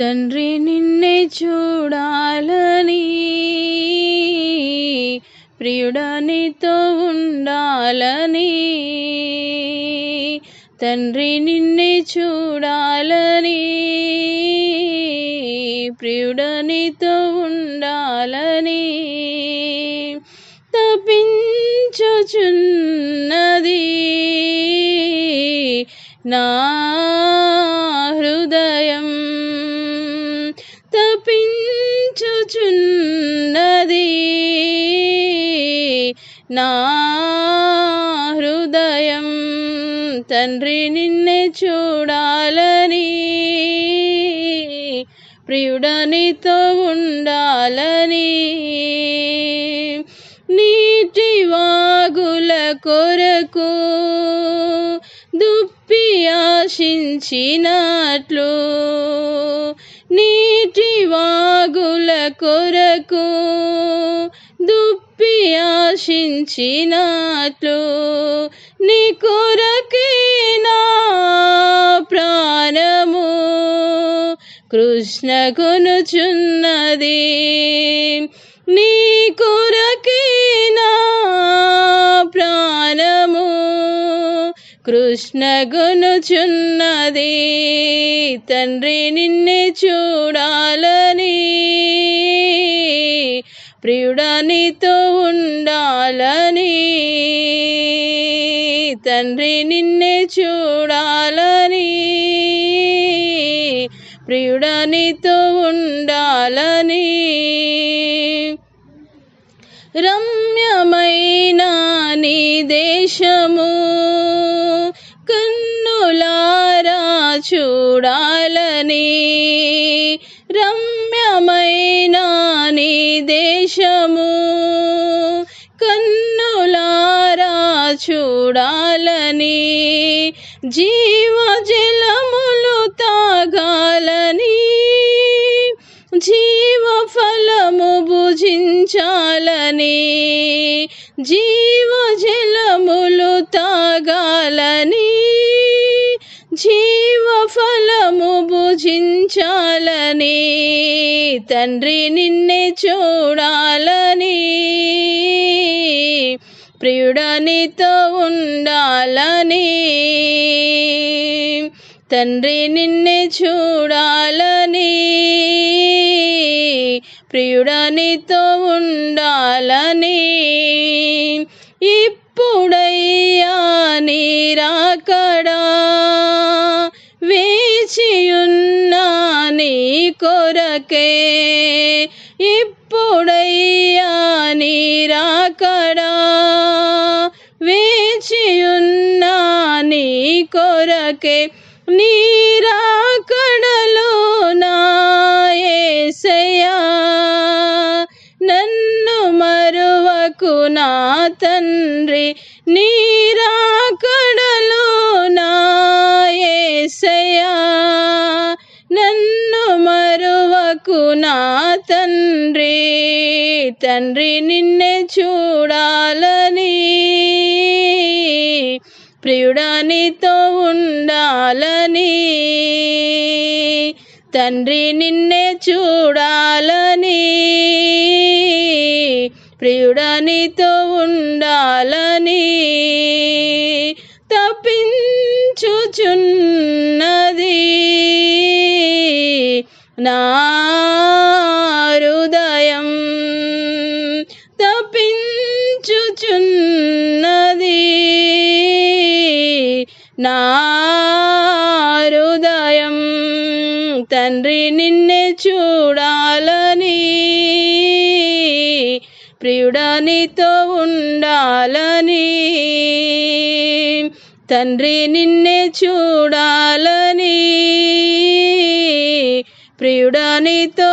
తండ్రి నిన్నే చూడాలని ప్రియుడనితో ఉండాలని. తండ్రి నిన్నే చూడాలని ప్రియుడనితో ఉండాలని. తప్పించుచున్నది నా నా హృదయం తండ్రి నిన్నే చూడాలని ప్రియుడనితో ఉండాలని. నీటి వాగుల కొరకు దుప్పి ఆశించినట్లు నీటి వాగుల కొరకు ఆశించినట్లు నీ కొరకే నా ప్రాణము కృష్ణ కొనుచున్నది. నీ కొరకే నా ప్రాణము కృష్ణ గునుచున్నది తండ్రి నిన్నే చూడాలని ప్రియుడనితో ఉండాలని తండ్రి నిన్నే చూడాలని ప్రియుడనితో ఉండాలని. రమ్యమైన నీ దేశము చూడాలని జీవజలములు తాగాలని జీవ ఫలము భుజించాలని జీవ జలములు తాగాలని జీవ ఫలము భుజించాలని తండ్రి నిన్నే చూడాలని ప్రియుడనితో ఉండాలని. తండ్రి నిన్నే చూడాలని. ప్రియుడనితో ఉండాలని. ఇప్పుడయ్యా నీరాకడా వేచియున్నా నీ కొరకే. ఇప్పుడై కొరకే నీరాకడలో నాయసయా నన్ను మరువకు నా తండ్రి నీరాకడలో నాయసయా నన్ను మరువకు నా తండ్రి తండ్రి నిన్నే చూడాలని. ప్రియుడనితో ఉండాలని. తండ్రి నిన్నే చూడాలని. ప్రియుడనితో ఉండాలని. తప్పించుచున్నది నా హృదయం. తప్పించుచున్నది నా హృదయం తండ్రి నిన్నే చూడాలని ప్రియుడనితో ఉండాలని తండ్రి నిన్నే చూడాలని ప్రియుడనితో